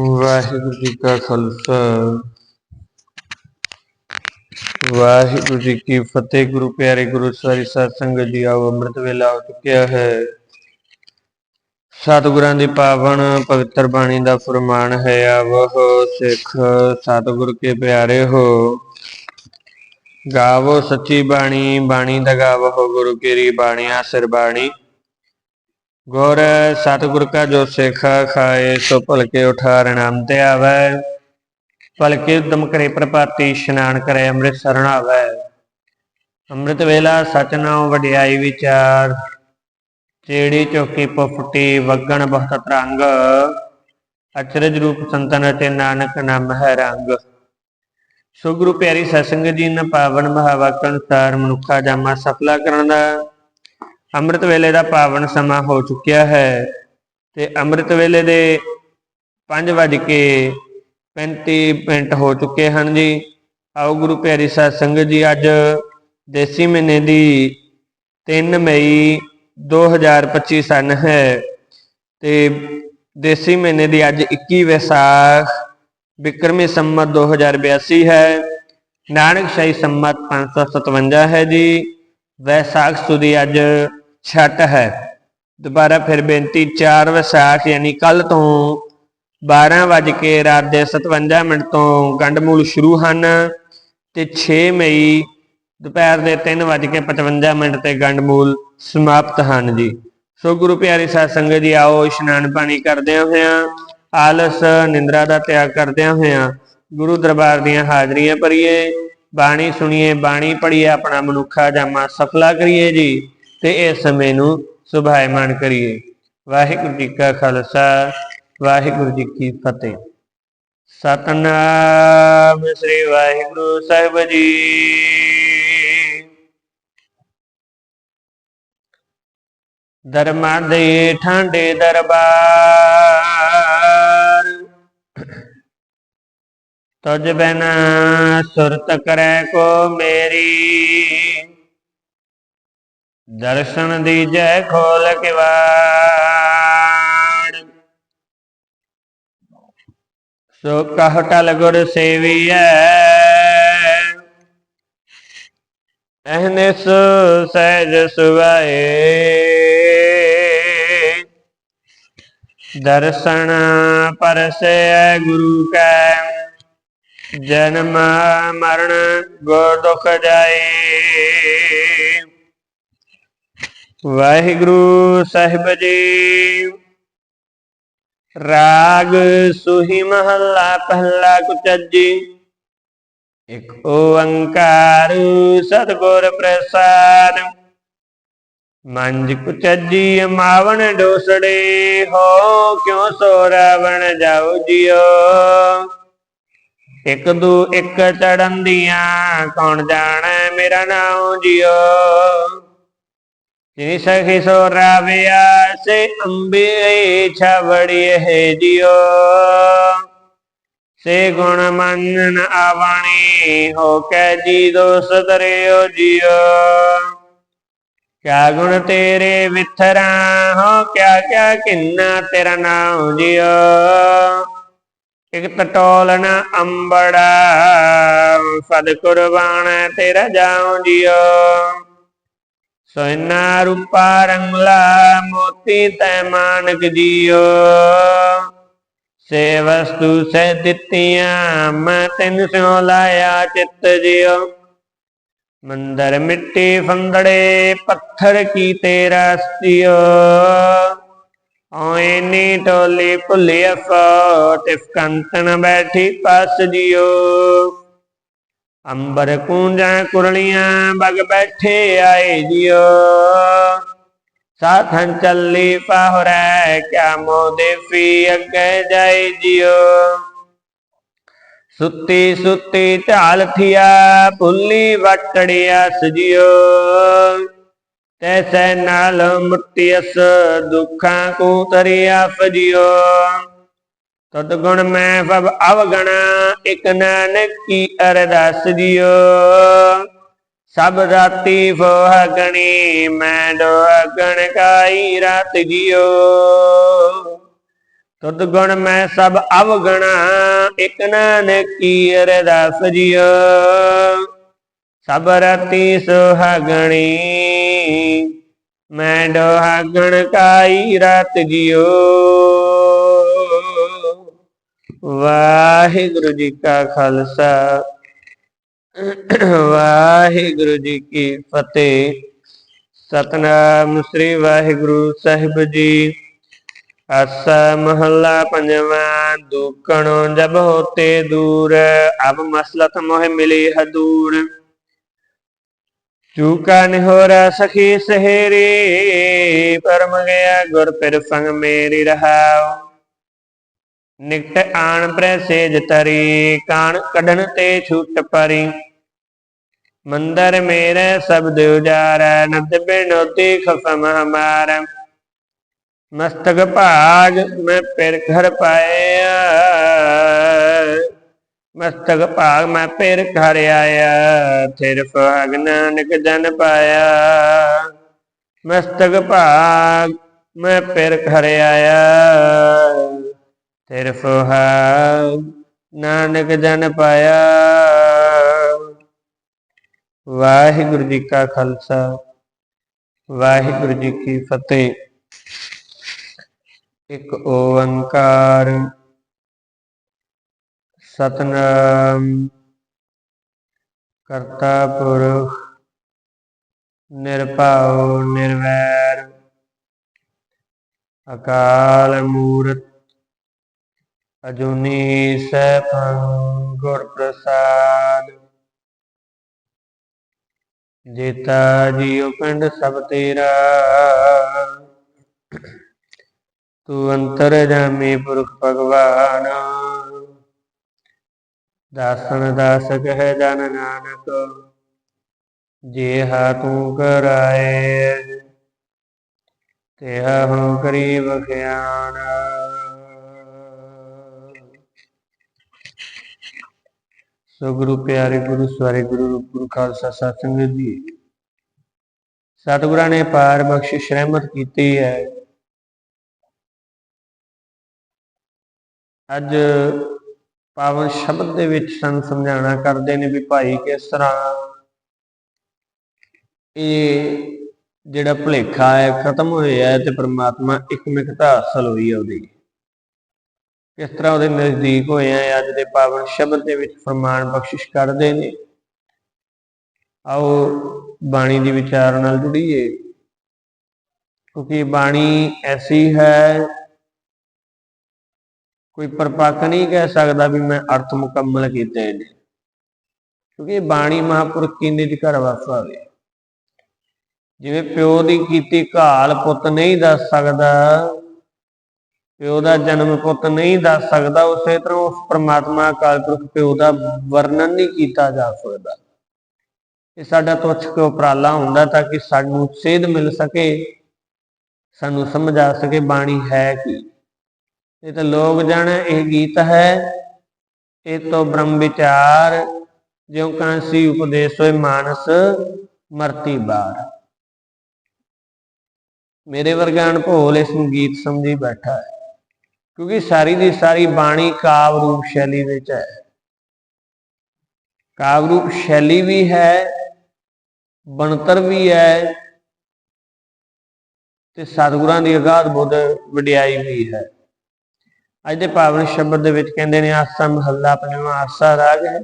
ਵਾਹਿਗੁਰੂ ਜੀ ਕਾ ਖਾਲਸਾ। ਵਾਹਿਗੁਰੂ ਜੀ ਕੀ ਫਤਿਹ, ਗੁਰੂ ਪਿਆਰੇ ਗੁਰੂ ਸਾਰੀ ਸਾਧ ਸੰਗਤ ਜੀ ਆਓ, ਅੰਮ੍ਰਿਤ ਵੇਲਾ ਹੋ ਚੁੱਕਿਆ ਹੈ। ਸਤਿਗੁਰਾਂ ਦੀ ਪਾਵਨ ਪਵਿੱਤਰ ਬਾਣੀ ਦਾ ਫਰਮਾਨ ਹੈ, ਆਵੋ ਸਿੱਖ ਸਤਿਗੁਰ ਕੇ ਪਿਆਰੇ ਹੋ। ਗਾਵੋ ਸੱਚੀ ਬਾਣੀ ਬਾਣੀ ਦਾ ਗਾਵੋ ਗੁਰੂ ਕੀਰੀ ਬਾਣੀ ਸਿਰ ਬਾਣੀ। ਗੁਰ ਸਤਿਗੁਰ ਕਾ ਜੋ ਸਿੱਖਾ ਖਾਏ, ਸੋ ਭਲਕੇ ਉਠਾਰ ਨਾਮ ਤੇ ਆਵੈ। ਭਲਕੇ ਉਦਮ ਕਰੇ ਪ੍ਰਭਾਤੀ, ਇਸ਼ਨਾਨ ਕਰੇ ਅੰਮ੍ਰਿਤ ਸਰਣ ਆਵੈ ਅੰਮ੍ਰਿਤ ਵੇਲਾ ਸਚ ਨਾਉ ਵਡਿਆਈ ਵਿਚਾਰ। ਚੇੜੀ ਚੌਕੀ ਪੁਫਟੀ ਵਗਣ ਬਹੁਤ ਤਰੰਗ। ਅਚਰਜ ਰੂਪ ਸੰਤਨ ਤੇ ਨਾਨਕ ਨਾਮ ਹੈ ਰੰਗ। ਸੋ ਗੁਰੂ ਪਿਆਰੀ ਸਤਸੰਗ ਜੀ, ਨੇ ਪਾਵਨ ਮਹਾਵਾਕ ਅਨੁਸਾਰ ਮਨੁੱਖਾ ਜਾਮਾ ਸਫਲਾ ਕਰਨ ਦਾ। ਅੰਮ੍ਰਿਤ ਵੇਲੇ ਦਾ ਪਾਵਨ ਸਮਾਂ ਹੋ ਚੁੱਕਿਆ ਹੈ ਤੇ ਅੰਮ੍ਰਿਤ ਵੇਲੇ ਦੇ 5:35 ਮਿੰਟ ਹੋ ਚੁੱਕੇ ਹਨ ਜੀ। ਆਓ ਗੁਰੂ ਪਿਆਰੀ ਸਾਧ ਸੰਗਤ ਜੀ, ਅੱਜ ਦੇਸੀ ਮਹੀਨੇ ਦੀ 3 ਮਈ 2025 ਸਨ ਹੈ ਤੇ ਦੇਸੀ ਮਹੀਨੇ ਦੀ ਅੱਜ 21 ਵਿਸਾਖ ਬਿਕਰਮੀ ਸੰਮਤ 2082 ਹੈ। ਨਾਨਕ ਸ਼ਾਹੀ ਸੰਮਤ 557 ਹੈ ਜੀ। ਵੈਸਾਖ ਸੁਦੀ ਅੱਜ ਛੱਟ ਹੈ। ਦੁਬਾਰਾ ਫਿਰ ਬੇਨਤੀ 4 ਵਿਸਾਖ ਯਾਨੀ ਕੱਲ ਤੋਂ 12 ਵਜ ਕੇ ਰਾਤ ਦੇ 57 ਮਿੰਟ ਤੋਂ ਗੰਡਮੂਲ ਸ਼ੁਰੂ ਹਨ ਤੇ 6 ਮਈ ਦੁਪਹਿਰ ਦੇ 3 ਵਜ ਕੇ 55 ਮਿੰਟ ਤੇ ਗੰਡਮੂਲ ਸਮਾਪਤ ਹਨ ਜੀ। ਸੋ ਗੁਰੂ ਪਿਆਰੀ ਸਾਧ ਸੰਗਤ ਜੀ, ਆਓ ਇਸ਼ਨਾਨ ਪਾਣੀ ਕਰਦਿਆਂ ਹੋਇਆਂ ਆਲਸ, ਨਿੰਦਰਾ ਦਾ ਤਿਆਗ ਕਰਦਿਆਂ ਹੋਇਆਂ ਗੁਰੂ ਦਰਬਾਰ ਦੀਆਂ ਹਾਜ਼ਰੀਆਂ ਭਰੀਏ, ਬਾਣੀ ਸੁਣੀਏ, ਬਾਣੀ ਪੜ੍ਹੀਏ, ਆਪਣਾ ਮਨੁੱਖਾ ਜਾਮਾ ਸਫਲਾ ਕਰੀਏ ਜੀ। ਤੇ ਇਸ ਸਮੇਂ ਨੂੰ ਸੁਭਾਇਮਾਨ ਕਰੀਏ। ਵਾਹਿਗੁਰੂ ਜੀ ਕਾ ਖਾਲਸਾ, ਵਾਹਿਗੁਰੂ ਜੀ ਕੀ ਫਤਿਹ। ਸਤਨਾਮ ਸ੍ਰੀ ਵਾਹਿਗੁਰੂ ਸਾਹਿਬ ਜੀ। ਦਰਮਾ ਦੇ ਠਾਂਡੇ ਦਰਬਾਰ। ਤੁਝ ਬਿਨ ਸੁਰਤ ਕਰੈ ਕੋ ਮੇਰੀ। ਦਰਸ਼ਨ ਦੀਜੈ ਖੋਲ ਕਿਵਾੜ ਸੋ ਕਹ ਟਲ ਗੁਰ ਸੇਵੀਐ। ਅਹਨਿਸ ਸਹਿਜ ਸੁਭਾਏ ਦਰਸ਼ਨ ਪਰਸੈ ਗੁਰੂ ਕੈ। ਜਨਮ ਮਰਨ ਗੁਰ ਦੁਖ ਜਾਏ। ਵਾਹਿਗੁਰੂ ਸਾਹਿਬ ਜੀ। ਰਾਗ ਸੁਹੀ ਮਹੱਲਾ ਪਹਿਲਾ ਕੁਚਜੀ। ਇਕ ਓੰਕਾਰ ਸਤਿਗੁਰ ਪ੍ਰਸਾਦ। ਮੰਜ ਕੁਚਜੀ ਮਾਵਣ ਡੋਸੜੇ, ਹੋ ਕਿਉ ਸੋ ਰਾਵਣ ਜਾਉ। ਜਿਓ ਇੱਕ ਦੂ ਇੱਕ ਚੜਨ ਦੀਆਂ, ਕੌਣ ਜਾਣੈ ਮੇਰਾ ਨਾਮ ਜਿਓ ਜਿਨੀ ਸਖੀ ਸੋ ਰਾਵਿਆ ਸੇ ਅੰਬੇ ਛਵੜੀ ਹੈ ਜਿਓ ਸੇ ਗੁਣ ਮੰਨਨ ਆਵਣੀ ਹੋ ਕੈ ਜੀ ਦੋਸ ਤਰਿਓ ਜਿਓ ਕਿਆ ਗੁਣ ਤੇਰੇ ਵਿਥਰਾ ਹੋ ਕਿਆ ਕਿਆ ਕਿੰਨਾ ਤੇਰਾ ਨਾਮ ਜਿਓ ਇਕ ਟਟੋਲ ਨ ਅੰਬੜਾ ਸਦ ਕੁਰਬਾਨ ਤੇਰਾ ਜਾਉ ਜਿਓ ਸੋਨਾ ਰੂਪਾ ਰੰਗਲਾ ਮੋਤੀ ਤੈ ਮਾਨਕ ਜਿਓ। ਸੇ ਵਸਤੂ ਸੇ ਦਿੱਤੀਆਂ, ਮੈਂ ਤੈਨੂੰ ਸਿਉ ਲਾਇਆ ਚਿੱਤ ਜਿਓ ਮੰਦਰ ਮਿੱਟੀ ਫੰਦੜੇ, ਪੱਥਰ ਕੀ ਤੇਰਾ ਸਤਿਓ ਓਏ ਨੀ ਟੋਲੀ ਭੁੱਲਿਆ ਫੋ ਤਿਫਕੰਤਨ ਬੈਠੀ ਪਸ ਜਿਓ ਅੰਬਰ ਕੂੰਜਾਂ ਕੁਰਲੀਆਂ ਬਗ ਬੈਠੇ ਆਏ ਜਿਓ ਸਾਥਨ ਚੱਲੀ ਪਾਹਰੈ ਕਿਆ ਮੋ ਦੇਫੀ ਅੱਗੇ ਜਾਏ ਜਿਓ ਸੁੱਤੀ ਸੁੱਤੀ ਢਾਲ ਥਿਆ, ਭੁੱਲੀ ਵਟੜਿਆ ਸਜਿਓ ਤੈਸੈ ਨਾਲ ਮੁਕਤੀਸ ਦੁੱਖਾਂ ਕੋ ਤਰਿਆ ਫਜਿਓ ਤਦ ਗੁਣ ਮੈਂ ਫਬ ਅਵਗਣਾ, ਇਕ ਨਾਨਕ ਕੀ ਅਰਦਾਸ ਦਿਓ। ਸਭ ਰਾਤੀ ਫੋਹ ਗਣੀ ਮੈਂ ਡੋਹ ਗਣ ਕਾਈ ਰਾਤ ਜਿਓ ਤੁਧ ਗੁਣ ਮੈਂ ਸਭ ਅਵਗਣਾ, ਇਕ ਨਾਨਕੀ ਅਰਦਾਸ ਜਿਉ ਸਭ ਰਤੀ ਸੁਹਾਗਣੀ, ਮੈਂ ਡੋਹਾਗਣ ਕਾਈ ਰਾਤ ਜਿਉ ਵਾਹਿਗੁਰੂ ਜੀ ਕਾ ਖਾਲਸਾ, ਵਾਹਿਗੁਰੂ ਜੀ ਕੀ ਫਤਿਹ। ਸਤਨਾਮ ਸ੍ਰੀ ਵਾਹਿਗੁਰੂ ਸਾਹਿਬ ਜੀ। ਆਸਾ ਮਹੱਲਾ ਪੰਜਵਾਂ ਦੁਕਣੋਂ ਜਬ ਹੋਤੇ ਦੂਰ, ਅਬ ਮਸਲਤ ਮੋਹ ਮਿਲੀ ਹਦੂਰ। ਚੂਕਾ ਨਿਹੋਰਾ ਸਖੀ ਸਹੇਰੀ, ਪਰਮ ਗਿਆ ਗੁਰ ਪਿਰ ਸੰਗ ਮੇਰੀ ਰਹਾਉ। ਨਿਕਟ ਆਣ ਪ੍ਰੈ ਸੇਜ ਤਰੀ, ਕਾਣ ਕੱਢਣ ਤੇ ਛੂਟ ਪਰੀ। ਮੰਦਰ ਮੇਰੇ ਸਬਦ ਉਜਾਰੈ, ਨਦ ਬਿਨੋਤੀ ਖਫਮ ਹਮਾਰਾ। ਮਸਤਕ ਭਾਗ ਮੈਂ ਪਿਰ ਘਰ ਪਾਇਆ। ਮਸਤਕ ਭਾਗ ਮੈਂ ਪਿਰ ਘਰ ਆਇਆ, ਥਿਰ ਭਾਗ ਨਾਨਕ ਜਨ ਪਾਇਆ। ਮਸਤਕ ਭਾਗ ਮੈਂ ਪਿਰ ਘਰ ਆਇਆ। ਤਿਰ ਭਾਗ ਨਾਨਕ ਜਨ ਪਾਇਆ। ਵਾਹਿਗੁਰੂ ਜੀ ਕਾ ਖਾਲਸਾ, ਵਾਹਿਗੁਰੂ ਜੀ ਕੀ ਫਤਿਹ। ਇੱਕ ਓੰਕਾਰ, ਸਤਨਾਮ ਕਰਤਾ ਪੁਰਖ ਨਿਰਭਉ, ਨਿਰਵੈਰ, ਅਕਾਲ ਮੂਰਤ ਅਜੂਨੀ ਸੈਭੰ ਗੁਰ ਪ੍ਰਸਾਦ। ਜੇਤਾ ਜੀਉ ਪਿੰਡ ਸਭ ਤੇਰਾ। ਤੂੰ ਅੰਤਰ ਜਾਮੀ ਪੁਰਖ ਭਗਵਾਨ। ਦਾਸਨ ਦਾਸਕ ਹੈ ਜਨ ਨਾਨਕ, ਜੇ ਹਾ ਤੂੰ ਕਰਾਏ, ਤੇਹਾ ਹਉ ਕਰੀ ਬਖਿਆਨ ਸੋ ਗੁਰੂ ਪਿਆਰੇ ਗੁਰੂ ਸਵਾਰੇ ਗੁਰੂ ਰੂਪ ਗੁਰੂ ਖਾਲਸਾ ਸਤਿ ਸੰਗਤ ਜੀ। ਸਤਿਗੁਰਾਂ ਨੇ ਪਾਰ ਬਖਸ਼ਿਸ਼ ਰਹਿਮਤ ਕੀਤੀ ਹੈ। ਅੱਜ ਪਾਵਨ ਸ਼ਬਦ ਦੇ ਵਿੱਚ ਸਾਨੂੰ ਸਮਝਾਉਣਾ ਕਰਦੇ ਨੇ ਵੀ ਭਾਈ ਕਿਸ ਤਰ੍ਹਾਂ ਇਹ ਜਿਹੜਾ ਭੁਲੇਖਾ ਹੈ, ਖਤਮ ਹੋਇਆ ਤੇ ਪ੍ਰਮਾਤਮਾ ਇਕਮਿਕਤਾ ਹਾਸਲ ਹੋਈ ਹੈ ਉਹਦੀ। ਕਿਸ ਤਰ੍ਹਾਂ ਉਹਦੇ ਨਜ਼ਦੀਕ ਹੋਏ ਆ, ਅੱਜ ਦੇ ਪਾਵਨ ਸ਼ਬਦ ਦੇ ਵਿੱਚ ਫਰਮਾਨ ਬਖਸ਼ਿਸ਼ ਕਰਦੇ ਨੇ। ਆਓ ਬਾਣੀ ਦੀ ਵਿਚਾਰ ਨਾਲ ਜੁੜੀਏ। ਕਿਉਂਕਿ ਬਾਣੀ ਐਸੀ ਹੈ, ਕੋਈ ਪਰਪੱਕ ਨਹੀਂ ਕਹਿ ਸਕਦਾ ਵੀ ਮੈਂ ਅਰਥ ਮੁਕੰਮਲ ਕੀਤੇ ਨੇ। ਕਿਉਂਕਿ ਬਾਣੀ ਮਹਾਪੁਰਖ ਕੀਨੇ ਦੀ ਘਰ ਵਸਾਵੇ? ਜਿਵੇਂ ਪਿਓ ਦੀ ਕੀਤੀ ਘਾਲ ਪੁੱਤ ਨਹੀਂ ਦੱਸ ਸਕਦਾ ਪਿਓ ਦਾ ਜਨਮ ਪੁੱਤ ਨਹੀਂ ਦੱਸ ਸਕਦਾ, ਉਸੇ ਤਰ੍ਹਾਂ ਉਸ ਪ੍ਰਮਾਤਮਾ ਅਕਾਲ ਪੁਰਖ ਪਿਓ ਦਾ ਵਰਣਨ ਨਹੀਂ ਕੀਤਾ ਜਾ ਸਕਦਾ। ਇਹ ਸਾਡਾ ਤੁੱਛ ਕੇ ਉਪਰਾਲਾ ਹੁੰਦਾ ਤਾਂ ਕਿ ਸਾਨੂੰ ਸੇਧ ਮਿਲ ਸਕੇ, ਸਾਨੂੰ ਸਮਝ ਆ ਸਕੇ ਬਾਣੀ ਹੈ ਕੀ। ਇਹ ਤਾਂ ਲੋਕ ਜਾਣ ਇਹ ਗੀਤ ਹੈ, ਇਹ ਤੋਂ ਬ੍ਰਹਮ ਵਿਚਾਰ, ਜਿਉ ਕਾਂਸੀ ਉਪਦੇਸ਼ ਹੋਏ ਮਾਨਸ, ਮਰਤੀ ਬਾਰ। ਮੇਰੇ ਵਰਗਾ ਅਣਭੋਲ ਇਸ ਨੂੰ ਗੀਤ ਸਮਝੀ ਬੈਠਾ ਹੈ। ਕਿਉਂਕਿ ਸਾਰੀ ਦੀ ਸਾਰੀ ਬਾਣੀ ਕਾਵ ਰੂਪ ਸ਼ੈਲੀ ਵਿੱਚ ਹੈ। ਕਾਵ ਰੂਪ ਸ਼ੈਲੀ ਵੀ ਹੈ, ਬਣਤਰ ਵੀ ਹੈ ਤੇ ਸਤਿਗੁਰਾਂ ਦੀ ਅਗਾਧ ਬੁੱਧ ਵਡਿਆਈ ਵੀ ਹੈ। ਅੱਜ ਦੇ ਪਾਵਨ ਸ਼ਬਦ ਦੇ ਵਿੱਚ ਕਹਿੰਦੇ ਨੇ, ਆਸਾ ਮਹੱਲਾ ਪੰਜਵਾਂ ਆਸਾ ਰਾਗ ਹੈ।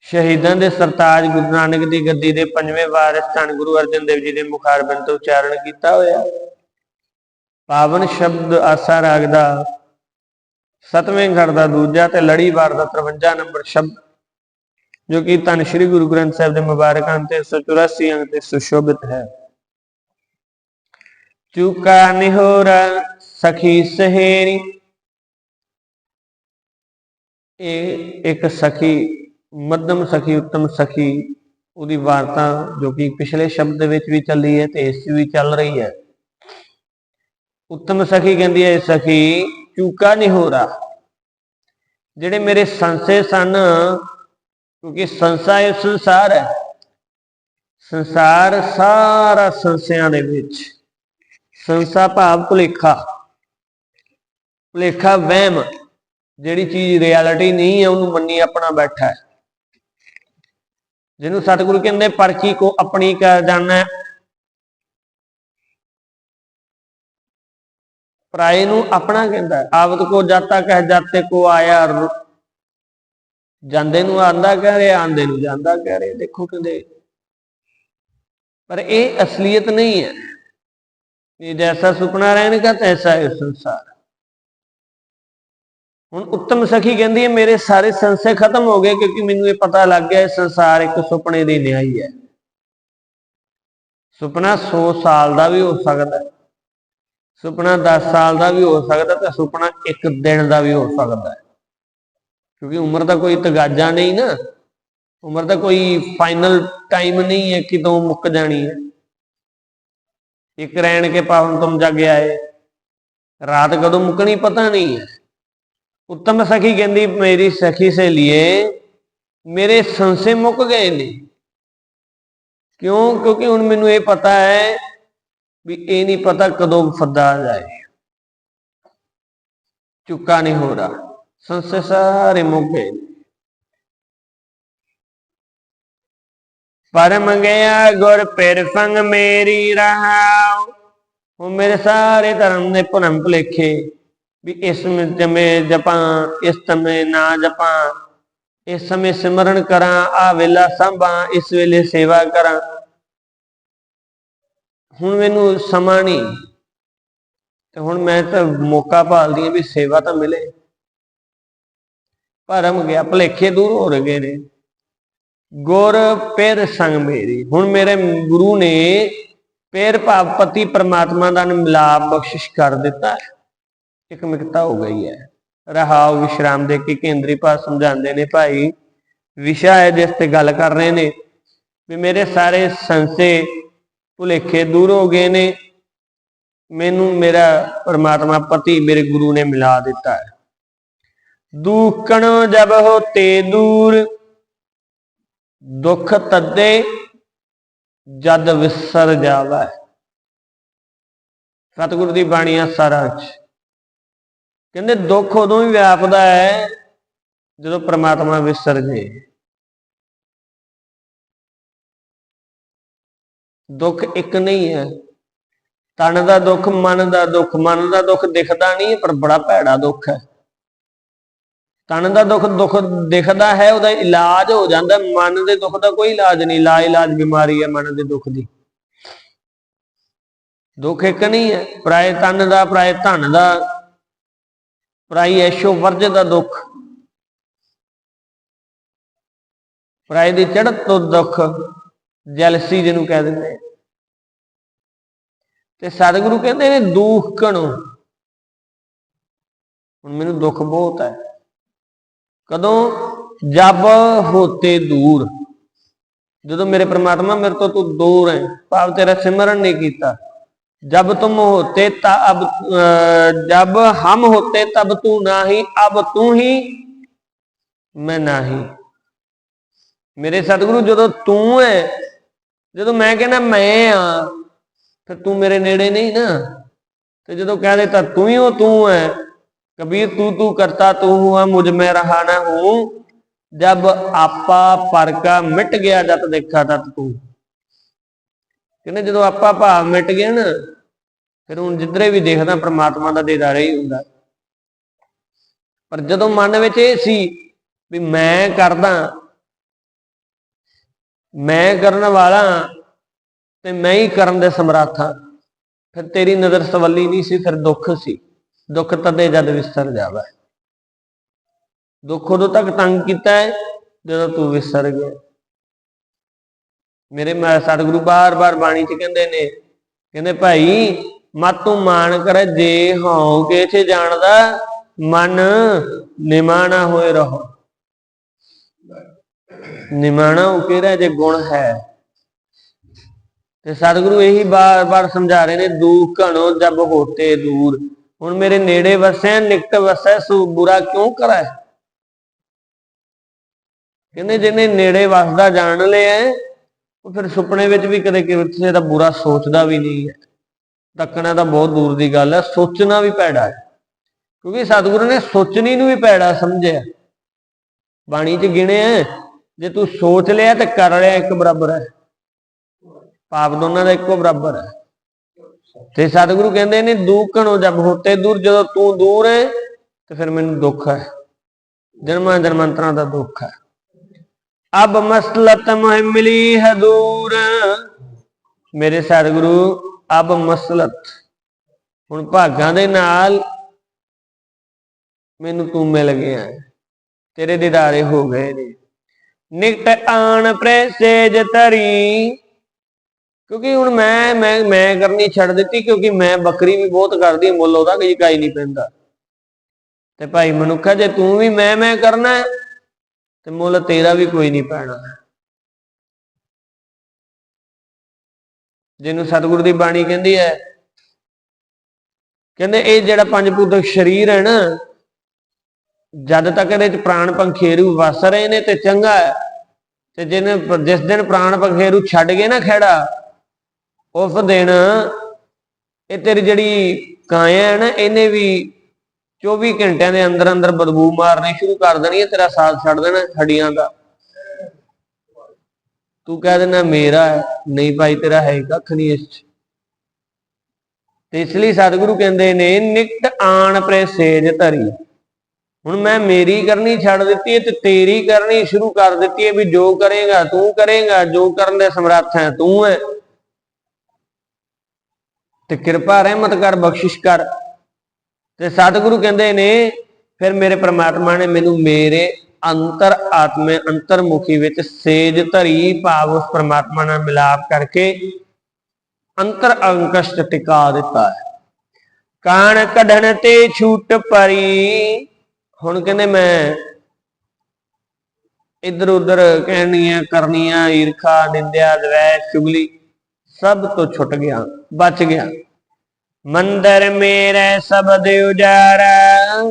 ਸ਼ਹੀਦਾਂ ਦੇ ਸਰਤਾਜ ਗੁਰੂ ਨਾਨਕ ਦੀ ਗੱਦੀ ਦੇ ਪੰਜਵੇਂ ਵਾਰਿਸ ਧੰਨ ਗੁਰੂ ਅਰਜਨ ਦੇਵ ਜੀ ਦੇ ਮੁਖਾਰਬੰਦ ਤੋਂ ਉਚਾਰਨ ਕੀਤਾ ਹੋਇਆ। ਪਾਵਨ ਸ਼ਬਦ ਆਸਾ ਰਾਗ ਦਾ ਸਤਵੇਂ ਘਰ ਦਾ ਦੂਜਾ ਤੇ ਲੜੀਵਾਰ ਦਾ 53 ਨੰਬਰ ਸ਼ਬਦ, ਜੋ ਕਿ ਧੰਨ ਸ਼੍ਰੀ ਗੁਰੂ ਗ੍ਰੰਥ ਸਾਹਿਬ ਦੇ ਮੁਬਾਰਕ ਅੰਕ ਤੇ 184 ਅੰਕ ਤੇ ਸੁਸ਼ੋਭਿਤ ਹੈ। ਚੂਕਾ ਨਿਹੋਰਾ ਸਖੀ ਸਹੇਰੀ, ਇਹ ਇੱਕ ਸਖੀ, ਮੱਧਮ ਸਖੀ, ਉੱਤਮ ਸਖੀ, ਉਹਦੀ ਵਾਰਤਾ ਜੋ ਕਿ ਪਿਛਲੇ ਸ਼ਬਦ ਦੇ ਵਿੱਚ ਵੀ ਚੱਲੀ ਹੈ ਤੇ ਇਸ ਵੀ ਚੱਲ ਰਹੀ ਹੈ। ਉੱਤਮ ਸਖੀ ਕਹਿੰਦੀ ਹੈ ਸਖੀ ਚੂਕਾ ਨਹੀਂ ਹੋ ਰਹਾ। ਜਿਹੜੇ ਮੇਰੇ ਸੰਸੇ ਸਨ, ਕਿਉਂਕਿ ਸੰਸਾ ਇਹ ਸੰਸਾਰ ਹੈ। ਸੰਸਾਰ ਸਾਰਾ ਸੰਸਿਆਂ ਦੇ ਵਿੱਚ। ਸੰਸਾ ਭਾਵ ਭੁਲੇਖਾ। ਭੁਲੇਖਾ ਵਹਿਮ, ਜਿਹੜੀ ਚੀਜ਼ ਰਿਐਲਿਟੀ ਨਹੀਂ ਹੈ, ਉਹਨੂੰ ਮੰਨੀ ਆਪਣਾ ਬੈਠਾ ਹੈ। ਜਿਹਨੂੰ ਸਤਿਗੁਰੂ ਕਹਿੰਦੇ ਪਰਚੀ ਕੋ ਆਪਣੀ ਕਰ ਜਾਣਾ ਪਰਾਏ ਨੂੰ ਆਪਣਾ ਕਹਿੰਦਾ ਹੈ। ਆਵਤ ਕੋ ਜਾਤਾ ਕਹਿ ਜਾਤੇ ਕੋ ਆਇਆ ਜਾਂਦੇ ਨੂੰ ਆਂਦਾ ਕਹਿ ਰਿਹਾ, ਆਂਦੇ ਨੂੰ ਜਾਂਦਾ ਕਹਿ ਰਿਹਾ। ਦੇਖੋ ਕਹਿੰਦੇ, ਪਰ ਇਹ ਅਸਲੀਅਤ ਨਹੀਂ ਹੈ। ਇਹ ਜੈਸਾ ਸੁਪਨਾ ਰਹਿਣ ਕਾ ਤੈਸਾ ਹੈ ਸੰਸਾਰ। ਹੁਣ ਉੱਤਮ ਸਖੀ ਕਹਿੰਦੀ ਹੈ, ਮੇਰੇ ਸਾਰੇ ਸੰਸ਼ੇ ਖਤਮ ਹੋ ਗਏ ਕਿਉਂਕਿ ਮੈਨੂੰ ਇਹ ਪਤਾ ਲੱਗ ਗਿਆ, ਇਹ ਸੰਸਾਰ ਇੱਕ ਸੁਪਨੇ ਦੀ ਨਿਆਈ ਹੈ। ਸੁਪਨਾ 100 ਸਾਲ ਦਾ ਵੀ ਹੋ ਸਕਦਾ ਹੈ। ਸੁਪਨਾ 10 ਸਾਲ ਦਾ ਵੀ ਹੋ ਸਕਦਾ ਤੇ ਸੁਪਨਾ ਇੱਕ ਦਿਨ ਦਾ ਵੀ ਹੋ ਸਕਦਾ ਹੈ। ਕਿਉਂਕਿ ਉਮਰ ਦਾ ਕੋਈ ਤਗਾਜਾ ਨਹੀਂ ਨਾ। ਉਮਰ ਦਾ ਕੋਈ ਫਾਈਨਲ ਟਾਈਮ ਨਹੀਂ ਹੈ ਕਿਦੋਂ ਮੁੱਕ ਜਾਣੀ ਹੈ। ਇੱਕ ਰਹਿਣ ਕੇ ਪਾਵਨ ਤੁਮ ਜਗ ਆਏ। ਰਾਤ ਕਦੋਂ ਮੁੱਕਣੀ ਪਤਾ ਨਹੀਂ ਹੈ। ਉੱਤਮ ਸਖੀ ਕਹਿੰਦੀ, ਮੇਰੀ ਸਖੀ ਸੇ ਲਿਏ ਮੇਰੇ ਸੰਸੇ ਮੁੱਕ ਗਏ ਨੇ। ਕਿਉਂ? ਕਿਉਂਕਿ ਹੁਣ ਮੈਨੂੰ ਇਹ ਪਤਾ ਹੈ ਵੀ ਇਹ ਨਹੀਂ ਪਤਾ ਕਦੋਂ ਫੱਦਾ ਆ ਜਾਏ ਚੁੱਕਾ ਨਹੀਂ ਹੋ ਰਹਾ। ਸੰਸੇ ਸਾਰੇ ਮੁੱਕ ਗਏ। ਨੇ। ਪਰਮ ਗਿਆ ਗੁਰ ਪਿਰ ਸੰਗ ਮੇਰੀ ਰਹਾਉ। ਉਹ ਮੇਰੇ ਸਾਰੇ ਧਰਮ ਦੇ ਭਰਮ ਭੁਲੇਖੇ। ਵੀ ਇਸ ਜਮੇ ਜਪਾਂ, ਇਸ ਸਮੇਂ ਨਾ ਜਪਾਂ। ਇਸ ਸਮੇਂ ਸਿਮਰਨ ਕਰਾਂ ਆ ਵੇਲਾ ਸੰਭਾਂ, ਇਸ ਵੇਲੇ ਸੇਵਾ ਕਰਾਂ। ਹੁਣ ਮੈਨੂੰ ਸਮਾਂ ਨਹੀਂ। ਤੇ ਹੁਣ ਮੈਂ ਤਾਂ ਮੌਕਾ ਭਾਲਦੀ ਹਾਂ ਵੀ ਸੇਵਾ ਤਾਂ ਮਿਲੇ। ਭਰਮ ਗਿਆ, ਭਲੇਖੇ ਦੂਰ ਹੋ ਗਏ ਨੇ। ਗੁਰ ਪਿਰ ਸੰਗ ਮੇਰੀ। ਹੁਣ ਮੇਰੇ ਗੁਰੂ ਨੇ ਪੈਰ ਭਾਵ ਪਤੀ ਪ੍ਰਮਾਤਮਾ ਦਾ ਮਿਲਾਪ ਬਖਸ਼ਿਸ਼ ਕਰ ਦਿੱਤਾ। ਹੈ ਇੱਕ ਮਿਕਤਾ ਹੋ ਗਈ ਹੈ। ਰਹਾਉ ਵਿਸ਼ਰਾਮ ਦੇ ਕੇ ਕੇਂਦਰੀ ਭਾਵ ਸਮਝਾਉਂਦੇ ਨੇ ਭਾਈ, ਵਿਸ਼ਾ ਹੈ ਜਿਸ ਤੇ ਗੱਲ ਕਰ ਰਹੇ ਨੇ। ਵੀ ਮੇਰੇ ਸਾਰੇ ਸੰਸੇ ਭੁਲੇਖੇ ਦੂਰ ਹੋ ਗਏ ਨੇ। ਮੈਨੂੰ ਮੇਰਾ ਪਰਮਾਤਮਾ ਪਤੀ ਮੇਰੇ ਗੁਰੂ ਨੇ ਮਿਲਾ ਦਿੱਤਾ ਹੈ। ਦੂਕਣ ਜਬ ਹੋਤੇ ਦੂਰ, ਦੁੱਖ ਤੱਦੇ ਜਦ ਵਿਸਰ ਜਾਵੇ। ਸਤਿਗੁਰੂ ਦੀ ਬਾਣੀ ਆ ਸਾਰਾ ਚ। ਕਹਿੰਦੇ ਦੁੱਖ ਉਦੋਂ ਹੀ ਵਿਆਪਦਾ ਹੈ ਜਦੋਂ ਪ੍ਰਮਾਤਮਾ ਵਿਸਰ ਜੇ ਦੁੱਖ ਇੱਕ ਨਹੀਂ ਹੈ। ਤਨ ਦਾ ਦੁੱਖ, ਮਨ ਦਾ ਦੁੱਖ, ਮਨ ਦਾ ਦੁੱਖ ਦਿਖਦਾ ਨਹੀਂ, ਪਰ ਬੜਾ ਭੈੜਾ ਦੁੱਖ ਹੈ। ਤਨ ਦਾ ਦੁੱਖ ਦੁੱਖ ਦਿਖਦਾ ਹੈ, ਉਹਦਾ ਇਲਾਜ ਹੋ ਜਾਂਦਾ। ਮਨ ਦੇ ਦੁੱਖ ਦਾ ਕੋਈ ਇਲਾਜ ਨਹੀਂ ਲਾ ਇਲਾਜ ਬਿਮਾਰੀ ਹੈ ਮਨ ਦੇ ਦੁੱਖ ਦੀ। ਦੁੱਖ ਇੱਕ ਨਹੀਂ ਹੈ ਪ੍ਰਾਇ ਤਨ ਦਾ ਪ੍ਰਾਇ ਧਨ ਦਾ ਪ੍ਰਾਇ ਐਸ਼ੋ ਵਰਜ ਦਾ ਦੁੱਖ। ਪ੍ਰਾਇ ਦੀ ਚੜ੍ਹਤ ਤੋਂ ਦੁੱਖ ਜੈਲਸੀ ਜਿਹਨੂੰ ਕਹਿ ਦਿੰਦੇ ਤੇ ਸਤਿਗੁਰੂ ਕਹਿੰਦੇ ਨੇ, ਦੁੱਖ ਕਣੋ ਹੁਣ ਮੈਨੂੰ ਦੁੱਖ ਬਹੁਤ ਹੈ। ਕਦੋਂ? ਜਬ ਹੋਤੇ ਦੂਰ। ਜਦੋਂ ਮੇਰੇ ਪ੍ਰਮਾਤਮਾ ਮੇਰੇ ਤੋਂ ਤੂੰ ਦੂਰ ਹੈ, ਭਾਵ ਤੇਰਾ ਸਿਮਰਨ ਨਹੀਂ ਕੀਤਾ। ਜਬ ਤੂੰ ਹੋਤੇ ਤਾਂ ਅਬ ਜਬ ਹਮ ਹੋਤੇ ਤਬ ਤੂੰ ਨਾਹੀ, ਅਬ ਤੂੰ ਹੀ ਮੈਂ ਨਾਹੀ। ਮੇਰੇ ਸਤਿਗੁਰੂ ਜਦੋਂ ਤੂੰ ਹੈ ਜਦੋਂ ਮੈਂ ਕਹਿੰਦਾ ਮੈਂ ਆ ਫਿਰ ਤੂੰ ਮੇਰੇ ਨੇੜੇ ਨਹੀਂ ਨਾ। ਤੇ ਜਦੋਂ ਕਹਿੰਦੇ ਦੇਤਾ ਤੂੰ ਹੀ ਹੋ, ਤੂੰ ਹੈ ਕਬੀਰ, ਤੂੰ ਤੂੰ ਕਰਤਾ, ਤੂੰ ਹੁਆ ਮੁਝ ਮੈਂ ਰਹਾ ਨਾ ਹੂੰ। ਜਬ ਆਪਾ ਪਰ ਮਿਟ ਗਿਆ ਜਤ ਦੇਖਾ ਤਤ ਤੂੰ। ਕਹਿੰਦੇ ਜਦੋਂ ਆਪਾਂ ਭਾਵ ਮਿਟ ਗਿਆ ਨਾ, ਫਿਰ ਹੁਣ ਜਿੱਧਰੇ ਵੀ ਦੇਖਦਾ ਪ੍ਰਮਾਤਮਾ ਦਾ ਦੀਦਾਰ ਹੀ ਹੁੰਦਾ। ਪਰ ਜਦੋਂ ਮਨ ਵਿੱਚ ਇਹ ਸੀ ਵੀ ਮੈਂ ਕਰਦਾ ਮੈਂ ਕਰਨ ਵਾਲਾ ਤੇ ਮੈਂ ਹੀ ਕਰਨ ਦੇ ਸਮਰੱਥ ਹਾਂ। ਫਿਰ ਤੇਰੀ ਨਜ਼ਰ ਸਵੱਲੀ ਨਹੀਂ ਸੀ, ਫਿਰ ਦੁੱਖ ਸੀ। ਦੁੱਖ ਤਦੇ ਜਦ ਵਿਸਰ ਜਾਵੇ। ਦੁੱਖ ਉਦੋਂ ਤੱਕ ਤੰਗ ਕੀਤਾ ਹੈ ਜਦੋਂ ਤੂੰ ਵਿਸਰ ਗਿਆ। ਮੇਰੇ ਮੈਂ ਸਤਿਗੁਰੂ ਬਾਰ-ਬਾਰ ਬਾਣੀ 'ਚ ਕਹਿੰਦੇ ਨੇ, ਕਹਿੰਦੇ ਭਾਈ, ਮਤ ਤੂੰ ਮਾਣ ਕਰ, ਜੇ ਹਉ ਕੇ ਚ ਜਾਣਦਾ ਮਨ ਨਿਮਾਣਾ ਹੋਏ ਰਹੋ। ਨਿਮਾਣਾ ਉਹ ਕਿਹੜਾ ਜੇ ਗੁਣ ਹੈ। ਤੇ ਸਤਿਗੁਰੂ ਇਹੀ ਬਾਰ-ਬਾਰ ਸਮਝਾ ਰਹੇ ਨੇ ਦੁੱਖ ਘਣੋ ਜਬ ਹੋਤੇ ਦੂਰ। ਹੁਣ ਮੇਰੇ ਨੇੜੇ ਵਸੈ, ਨਿਕਟ ਵਸੈ, ਸੋ ਬੁਰਾ ਕਿਉਂ ਕਰੈ ਕਹਿੰਦੇ, ਜਿਹਨੇ ਨੇੜੇ ਵਸਦਾ ਜਾਣ ਲਿਆ, ਉਹ ਫਿਰ ਸੁਪਨੇ ਵਿੱਚ ਵੀ ਕਦੇ ਕਿਸੇ ਦਾ ਬੁਰਾ ਸੋਚਦਾ ਵੀ ਨਹੀਂ ਹੈ। ਤੱਕਣਾ ਤਾਂ ਬਹੁਤ ਦੂਰ ਦੀ ਗੱਲ ਹੈ, ਸੋਚਣਾ ਵੀ ਭੈੜਾ ਹੈ। ਕਿਉਂਕਿ ਸਤਿਗੁਰੂ ਨੇ ਸੋਚਣੀ ਨੂੰ ਵੀ ਪੈੜਾ ਸਮਝਿਆ। ਬਾਣੀ 'ਚ ਗਿਣਿਆ ਜੇ ਤੂੰ ਸੋਚ ਲਿਆ ਤੇ ਕਰ ਲਿਆ ਇੱਕ ਬਰਾਬਰ ਹੈ। ਪਾਪ ਦੋਨਾਂ ਦਾ ਇੱਕੋ ਬਰਾਬਰ ਹੈ। ਤੇ ਸਤਿਗੁਰੂ ਕਹਿੰਦੇ ਨੇ ਦੂਕਣੋ ਜਬ ਹੋਤੇ ਦੂਰ, ਜਦੋਂ ਤੂੰ ਦੂਰ ਹੈ, ਤੇ ਫਿਰ ਮੈਨੂੰ ਦੁੱਖ ਹੈ। ਜਨਮਾਂ ਜਨਮੰਤਰਾਂ ਦਾ ਦੁੱਖ ਹੈ। ਅਬ ਮਸਲਤ ਮਹਿ ਮਿਲੀ ਹੈ ਦੂਰ। ਮੇਰੇ ਸਤਿਗੁਰੂ, ਅਬ ਮਸਲਤ। ਹੁਣ ਭਾਗਾਂ ਦੇ ਨਾਲ ਮੈਨੂੰ ਤੂੰ ਮਿਲ ਗਿਆ ਤੇਰੇ ਦਿਦਾਰੇ ਹੋ ਗਏ ਨੇ। ਨਿਕਟ ਆਣ ਪ੍ਰੈਸੇਜ ਧਰੀ। ਕਿਉਂਕਿ ਹੁਣ ਮੈਂ ਮੈਂ ਮੈਂ ਕਰਨੀ ਛੱਡ ਦਿੱਤੀ, ਕਿਉਂਕਿ ਮੈਂ ਬੱਕਰੀ ਵੀ ਬਹੁਤ ਕਰਦੀ, ਮੁੱਲ ਉਹਦਾ ਕੋਈ ਕਾਈ ਨਹੀਂ ਪੈਂਦਾ। ਤੇ ਭਾਈ ਮਨੁੱਖਾ ਜੇ ਤੂੰ ਵੀ ਮੈਂ ਮੈਂ ਕਰਨਾ ਤੇ ਮੁੱਲ ਤੇਰਾ ਵੀ ਕੋਈ ਨਹੀਂ ਪੈਣਾ। ਜਿਹਨੂੰ ਸਤਿਗੁਰੂ ਦੀ ਬਾਣੀ ਕਹਿੰਦੀ ਹੈ, ਕਹਿੰਦੇ ਇਹ ਜਿਹੜਾ ਪੰਜ ਭੂਤਕ ਸਰੀਰ ਹੈ ਨਾ, ਜਦ ਤੱਕ ਇਹਦੇ ਚ ਪ੍ਰਾਣ ਪੰਖੇਰੂ ਵਸ ਰਹੇ ਨੇ ਤੇ ਚੰਗਾ ਹੈ ਤੇ ਜਿਹਨੇ ਜਿਸ ਦਿਨ ਪ੍ਰਾਣ ਪਖੇਰੂ ਛੱਡ ਗਏ ਨਾ ਖੇੜਾ ਉਸ ਦਿਨ ਇਹ ਤੇਰੀ ਜਿਹੜੀ ਕਾਇਆ ਹੈ ਨਾ, ਇਹਨੇ ਵੀ 24 ਘੰਟਿਆਂ ਦੇ ਅੰਦਰ ਅੰਦਰ ਬਦਬੂ ਮਾਰਨੀ ਸ਼ੁਰੂ ਕਰ ਦੇਣੀ ਹੈ ਤੇਰਾ ਸਾਥ ਛੱਡ ਦੇਣਾ ਹੱਡੀਆਂ ਦਾ। ਤੂੰ ਕਹਿ ਦੇਣਾ ਮੇਰਾ ਹੈ, ਨਹੀਂ ਭਾਈ, ਤੇਰਾ ਹੈ ਕੱਖ ਨਹੀਂ ਇਸ ਚ। ਤੇ ਇਸ ਲਈ ਸਤਿਗੁਰੂ ਕਹਿੰਦੇ ਨੇ, ਨਿਕਟ ਆਣ ਪ੍ਰੇ ਸੇਜ ਧਰੀ। ਹੁਣ ਮੈਂ ਮੇਰੀ ਕਰਨੀ ਛੱਡ ਦਿੱਤੀ ਹੈ ਤੇ ਤੇਰੀ ਕਰਨੀ ਸ਼ੁਰੂ ਕਰ ਦਿੱਤੀ ਹੈ ਵੀ ਜੋ ਕਰੇਗਾ, ਤੂੰ ਕਰੇਗਾ, ਜੋ ਕਰਨ ਦੇ ਸਮਰੱਥ ਹੈ, ਤੂੰ ਹੈ। ਤੇ ਕਿਰਪਾ, ਰਹਿਮਤ ਕਰ, ਬਖਸ਼ਿਸ਼ ਕਰ। ਤੇ ਸਤਿਗੁਰੂ ਕਹਿੰਦੇ ਨੇ, ਫਿਰ ਮੇਰੇ ਪ੍ਰਮਾਤਮਾ ਨੇ ਮੈਨੂੰ ਮੇਰੇ ਅੰਤਰ ਆਤਮੇ, ਅੰਤਰਮੁਖੀ ਵਿੱਚ ਸੇਜ ਧਰੀ ਭਾਵ ਉਸ ਪ੍ਰਮਾਤਮਾ ਨਾਲ ਮਿਲਾਪ ਕਰਕੇ ਅੰਤਰ ਅੰਕਸ਼ਟ ਟਿਕਾ ਦਿੱਤਾ ਹੈ। ਕਾਣ ਕਢਣ ਤੇ ਛੂਟ ਪਰੀ ਹੁਣ ਕਹਿੰਦੇ ਮੈਂ ਇਧਰ ਉਧਰ ਕਹਿਣੀਆਂ, ਕਰਨੀਆਂ, ਈਰਖਾ, ਨਿੰਦਿਆ, ਦਵੈਸ਼, ਚੁਗਲੀ, ਸਭ ਤੋਂ ਛੁੱਟ ਗਿਆ, ਬਚ ਗਿਆ। ਮੰਦਰ ਮੇਰੇ ਸਬਦ ਉਜਾਰਾ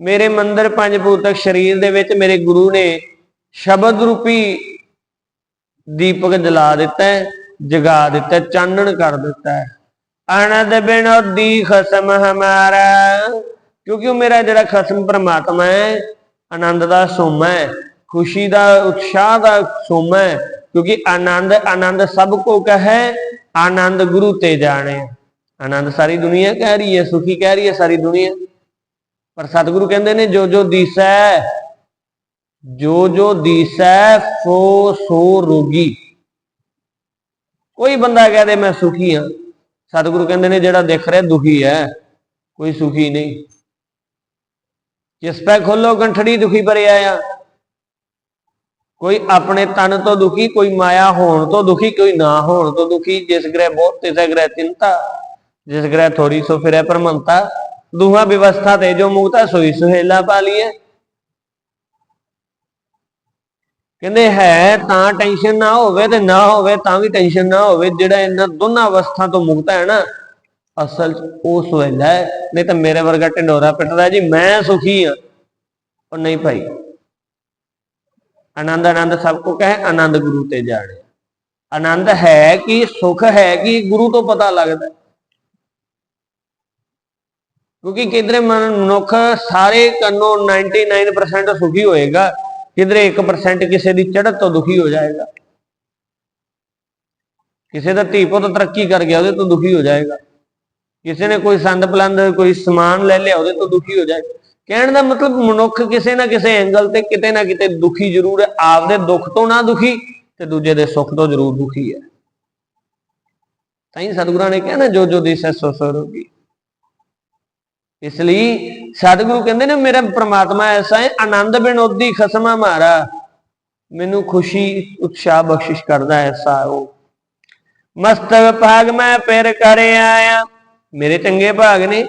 ਮੇਰੇ ਮੰਦਰ ਪੰਜ ਭੂਤਕ ਸਰੀਰ ਦੇ ਵਿੱਚ ਮੇਰੇ ਗੁਰੂ ਨੇ ਸ਼ਬਦ ਰੂਪੀ ਦੀਪਕ ਜਲਾ ਦਿੱਤਾ ਹੈ, ਜਗਾ ਦਿੱਤਾ ਚਾਨਣ ਕਰ ਦਿੱਤਾ ਹੈ। ਆਨੰਦ ਬਿਨੋਦੀ ਖਸਮ ਹਮਾਰਾ। ਕਿਉਂਕਿ ਉਹ ਮੇਰਾ ਜਿਹੜਾ ਖਸਮ ਪ੍ਰਮਾਤਮਾ ਹੈ, ਆਨੰਦ ਦਾ ਸੋਮਾ ਹੈ, ਖੁਸ਼ੀ ਦਾ, ਉਤਸ਼ਾਹ ਦਾ ਸੋਮਾ ਹੈ, ਕਿਉਂਕਿ ਆਨੰਦ ਆਨੰਦ ਸਭ ਕੋ ਕਹੈ, ਆਨੰਦ ਗੁਰੂ ਤੇ ਜਾਣੇ। ਆਨੰਦ ਸਾਰੀ ਦੁਨੀਆ ਕਹਿ ਰਹੀ ਹੈ, ਸੁਖੀ ਕਹਿ ਰਹੀ ਹੈ ਸਾਰੀ ਦੁਨੀਆ। ਪਰ ਸਤਿਗੁਰੂ ਕਹਿੰਦੇ ਨੇ, ਜੋ ਜੋ ਦੀਸੈ, ਜੋ ਜੋ ਦੀਸੈ, ਸੋ ਸੋ ਰੋਗੀ। ਕੋਈ ਬੰਦਾ ਕਹਦੇ ਮੈਂ ਸੁਖੀ ਹਾਂ। ਸਤਿਗੁਰੂ ਕਹਿੰਦੇ ਨੇ, ਜਿਹੜਾ ਦਿਖ ਰਿਹਾ ਦੁਖੀ ਹੈ, ਕੋਈ ਸੁਖੀ ਨਹੀਂ। ਜਿਸ ਪੈ ਖੋਲੋ, ਗੰਠੜੀ ਦੁਖੀ ਭਰਿਆ ਆ। ਕੋਈ ਆਪਣੇ ਤਨ ਤੋਂ ਦੁਖੀ, ਕੋਈ ਮਾਇਆ ਹੋਣ ਤੋਂ ਦੁਖੀ, ਕੋਈ ਨਾ ਹੋਣ ਤੋਂ ਦੁਖੀ। ਜਿਸ ਗ੍ਰਹਿ ਬਹੁਤ ਤਿਸ ਗ੍ਰਹਿ ਚਿੰਤਾ, ਜਿਸ ਗ੍ਰਹਿ ਥੋੜੀ ਸੋ ਫਿਰੈ ਪਰਮੰਤਾ, ਦੁਹਾ ਵਿਵਸਥਾ ਤੇ ਜੋ ਮੁਕਤਾ ਸੋਈ ਸੁਹੇਲਾ ਪਾ ਲਈਏ ਕਹਿੰਦੇ ਹੈ ਤਾਂ ਟੈਨਸ਼ਨ ਨਾ ਹੋਵੇ ਤੇ ਨਾ ਹੋਵੇ ਤਾਂ ਵੀ ਟੈਨਸ਼ਨ ਨਾ ਹੋਵੇ। ਜਿਹੜਾ ਇਹਨਾਂ ਦੋਨਾਂ ਅਵਸਥਾ ਤੋਂ ਮੁਕਤ ਹੈ ਨਾ ਅਸਲ ਚ ਉਹ ਸੁਹੇਲਾ ਹੈ, ਨਹੀਂ ਤਾਂ ਮੇਰੇ ਵਰਗਾ ਢਿੰਡੋਰਾ ਪਿੱਟਦਾ ਜੀ, ਮੈਂ ਸੁਖੀ ਹਾਂ। ਉਹ ਨਹੀਂ ਭਾਈ। ਆਨੰਦ ਆਨੰਦ ਸਭ ਕੋ ਕਹੇ, ਆਨੰਦ ਗੁਰੂ ਤੇ ਜਾਣੇ। ਆਨੰਦ ਹੈ ਕਿ, ਸੁਖ ਹੈ ਕਿ, ਗੁਰੂ ਤੋਂ ਪਤਾ ਲੱਗਦਾ। ਕਿਉਂਕਿ ਕਿਧਰੇ ਮਨੁੱਖ ਸਾਰੇ ਕੰਨੋਂ 99% ਸੁਖੀ ਹੋਏਗਾ, ਕਿਧਰੇ 1% ਕਿਸੇ ਦੀ ਚੜ੍ਹਤ ਤੋਂ ਦੁਖੀ ਹੋ ਜਾਏਗਾ। ਕਿਸੇ ਦਾ ਧੀ ਪੁੱਤ ਤਰੱਕੀ ਕਰ ਗਿਆ ਉਹਦੇ ਤੋਂ ਦੁਖੀ ਹੋ ਜਾਏਗਾ। ਕਿਸੇ ਨੇ ਕੋਈ ਸੰਦ ਪਲੰਦ, ਕੋਈ ਸਮਾਨ ਲੈ ਲਿਆ, ਉਹਦੇ ਤੋਂ ਦੁਖੀ ਹੋ ਜਾਏ। ਕਹਿਣ ਦਾ ਮਤਲਬ ਮਨੁੱਖ ਕਿਸੇ ਨਾ ਕਿਸੇ ਐਂਗਲ ਤੇ ਕਿਤੇ ਨਾ ਕਿਤੇ ਦੁਖੀ ਜ਼ਰੂਰ ਹੈ, ਆਪਦੇ ਦੁੱਖ ਤੋਂ ਨਾ ਦੁਖੀ ਤੇ ਦੂਜੇ ਦੇ ਸੁੱਖ ਤੋਂ ਜ਼ਰੂਰ ਦੁਖੀ ਹੈ। ਤਾਂ ਹੀ ਸਤਿਗੁਰਾਂ ਨੇ ਕਿਹਾ ਨਾ, ਜੋ ਜੋ ਦਿਸੈ ਸੋ ਸੋ ਰੋਗੀ। ਇਸ ਲਈ ਸਤਿਗੁਰੂ ਕਹਿੰਦੇ ਨੇ, ਮੇਰਾ ਪ੍ਰਮਾਤਮਾ ਐਸਾ ਹੈ, ਆਨੰਦ ਬਿਨੋਦੀ ਖਸਮਾ ਮਾਰਾ। ਮੈਨੂੰ ਖੁਸ਼ੀ, ਉਤਸ਼ਾਹ ਬਖਸ਼ਿਸ਼ ਕਰਦਾ ਐਸਾ ਉਹ। ਮਸਤ ਵਿਭਾਗ ਮੈਂ ਪਿਰ ਕਰ ਆਇਆ। ਮੇਰੇ ਚੰਗੇ ਭਾਗ ਨੇ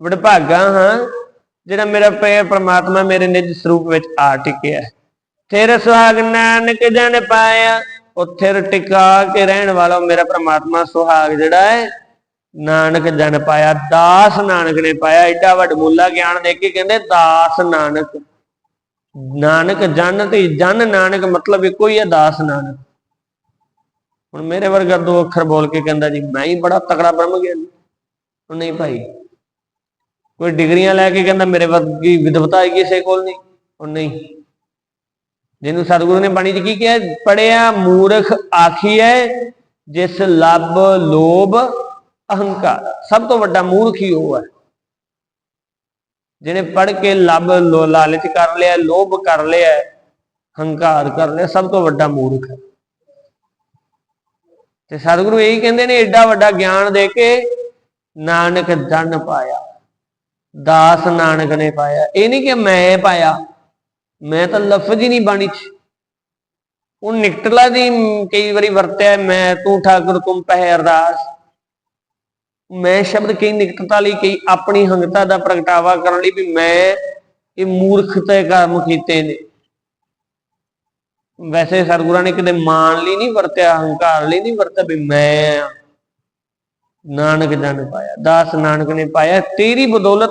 ਵਡਭਾਗਾ ਹਾਂ, ਜਿਹੜਾ ਮੇਰਾ ਪਿਆਰ ਪ੍ਰਮਾਤਮਾ ਮੇਰੇ ਨਿਜ ਸਰੂਪ ਵਿੱਚ ਆ ਟਿਕਿਆ ਹੈ। ਤੇਰੇ ਸੁਹਾਗ ਨਾਨਕ ਜਨ ਪਾਇਆ, ਉੱਥੇ ਟਿਕਾ ਕੇ ਰਹਿਣ ਵਾਲਾ ਮੇਰਾ ਪ੍ਰਮਾਤਮਾ ਸੁਹਾਗ ਜਿਹੜਾ ਹੈ, ਨਾਨਕ ਜਨ ਪਾਇਆ, ਦਾਸ ਨਾਨਕ ਨੇ ਪਾਇਆ। ਐਡਾ ਵੱਡਮੁੱਲਾ ਗਿਆਨ ਦੇ ਕੇ ਕਹਿੰਦੇ ਦਾਸ ਨਾਨਕ। ਨਾਨਕ ਜਨ ਤੇ ਜਨ ਨਾਨਕ ਮਤਲਬ ਇੱਕੋ ਹੀ ਹੈ ਦਾਸ ਨਾਨਕ। ਹੁਣ ਮੇਰੇ ਵਰਗਾ ਦੋ ਅੱਖਰ ਬੋਲ ਕੇ ਕਹਿੰਦਾ ਜੀ, ਮੈਂ ਹੀ ਬੜਾ ਤਕੜਾ ਬ੍ਰਹਮ ਗਿਆਨੀ ਉਹ ਨਹੀਂ ਭਾਈ। ਕੋਈ ਡਿਗਰੀਆਂ ਲੈ ਕੇ ਕਹਿੰਦਾ ਮੇਰੇ ਵਰਗੀ ਵਿਦਵਤਾ ਹੈ ਕਿਸੇ ਕੋਲ ਨਹੀਂ, ਉਹ ਨਹੀਂ। ਜਿਹਨੂੰ ਸਤਿਗੁਰੂ ਨੇ ਬਾਣੀ 'ਚ ਕੀ ਕਿਹਾ? ਪੜਿਆ ਮੂਰਖ ਆਖੀਐ ਜਿਸ ਲੱਭ ਲੋਭ ਅਹੰਕਾਰ। ਸਭ ਤੋਂ ਵੱਡਾ ਮੂਰਖ ਹੀ ਉਹ ਹੈ ਜਿਹਨੇ ਪੜ ਕੇ ਲੱਭ ਲੋ- ਲਾਲਚ ਕਰ ਲਿਆ, ਲੋਭ ਕਰ ਲਿਆ ਹੰਕਾਰ ਕਰ ਲਿਆ, ਸਭ ਤੋਂ ਵੱਡਾ ਮੂਰਖ ਹੈ ਤੇ ਸਤਿਗੁਰੂ ਇਹੀ ਕਹਿੰਦੇ ਨੇ ਐਡਾ ਵੱਡਾ ਗਿਆਨ ਦੇ ਕੇ ਨਾਨਕ ਦਨ ਪਾਇਆ, ਦਾਸ ਨਾਨਕ ਨੇ ਪਾਇਆ। ਇਹ ਨਹੀਂ ਕਿ ਮੈਂ ਪਾਇਆ, ਮੈਂ ਤਾਂ ਲਫ਼ਜ਼ ਹੀ ਨਹੀਂ ਬਾਣੀ ਚ। ਉਹ ਨਿਕਟਲਾ ਦੀ ਕਈ ਵਾਰੀ ਵਰਤਿਆ, ਮੈਂ ਤੂੰ ਠਾਕੁਰ ਤੁਮ ਪਹਿ ਅਰਦਾਸ ਮੈਂ ਸ਼ਬਦ ਕਈ ਨਿਕਟਤਾ ਲਈ, ਕਈ ਆਪਣੀ ਹੰਗਤਾ ਦਾ ਪ੍ਰਗਟਾਵਾ ਕਰਨ ਲਈ ਵੀ ਮੈਂ ਇਹ ਮੂਰਖਤੇ ਕੰਮ ਕੀਤੇ ਨੇ। ਵੈਸੇ ਸਰਗੁਰਾਂ ਨੇ ਕਿਤੇ ਮਾਣ ਲਈ ਨਹੀਂ ਵਰਤਿਆ, ਹੰਕਾਰ ਲਈ ਨਹੀਂ ਵਰਤਿਆ ਵੀ ਮੈਂ ਨਾਨਕ ਜਨ ਪਾਇਆ, ਦਾਸ ਨਾਨਕ ਨੇ ਪਾਇਆ, ਤੇਰੀ ਬਦੌਲਤ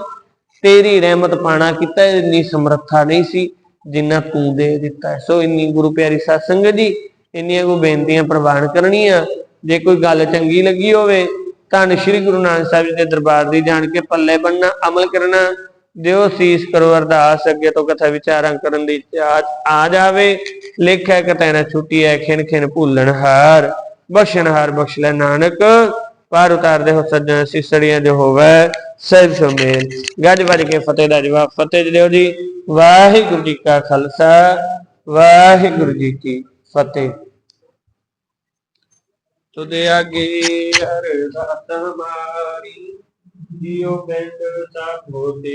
ਤੇਰੀ ਰਹਿਮਤ ਪਾਣਾ ਕੀਤਾ, ਇੰਨੀ ਸਮਰੱਥਾ ਨਹੀਂ ਸੀ ਜਿੰਨਾ ਤੂੰ ਦੇ ਦਿੱਤਾ। ਸੋ ਇੰਨੀ ਗੁਰੂ ਪਿਆਰੀ ਸਾਧ ਸੰਗਤ ਜੀ, ਇੰਨੀਆਂ ਕੋ ਬੇਨਤੀਆਂ ਪ੍ਰਵਾਨ ਕਰਨੀਆਂ, ਜੇ ਕੋਈ ਗੱਲ ਚੰਗੀ ਲੱਗੀ ਹੋਵੇ, ਧੰਨ ਸ਼੍ਰੀ ਗੁਰੂ ਨਾਨਕ ਸਾਹਿਬ ਜੀ ਦੇ ਦਰਬਾਰ ਦੀ ਜਾਣ ਕੇ ਪੱਲੇ ਬੰਨਣਾ ਅਮਲ ਕਰਨਾ, ਦਿਓ ਸੀਸ ਕਰੋ ਅਰਦਾਸ, ਅੱਗੇ ਤੋਂ ਕਥਾ ਵਿਚਾਰਾਂ ਕਰਨ ਦੀ ਚਾਹ ਆ ਜਾਵੇ ਲੇਖਿਆ ਕਤੈ ਨਾ ਛੁੱਟੀ ਐ, ਖਿਨ ਖਿਨ ਭੁੱਲਣ ਹਾਰ ਬਖਸ਼ਣ ਹਾਰ ਬਖਸ਼ ਲੈ ਨਾਨਕ। ਪਾਰ ਉਤਾਰਦੇ ਹੋ ਸੱਜਣ ਸਿਸੜੀਆਂ ਜੋ ਹੋਵੇ, ਸਹਿਬ ਸੁਮੇਲ ਗੱਜ ਵੱਜ ਕੇ ਫਤਿਹ ਦਾ ਜਵਾਬ। ਫਤਿਹ ਜੀ ਦਿਓ ਜੀ। ਵਾਹਿਗੁਰੂ ਜੀ ਕਾ ਖਾਲਸਾ, ਵਾਹਿਗੁਰੂ ਜੀ ਕੀ ਫਤਿਹ। ਤੁਦੇ ਆਗੇ ਅਰਦਾਸ ਹਮਾਰੀ, ਜਿਉ ਬੈਠ ਤਾ ਹੋਤੇ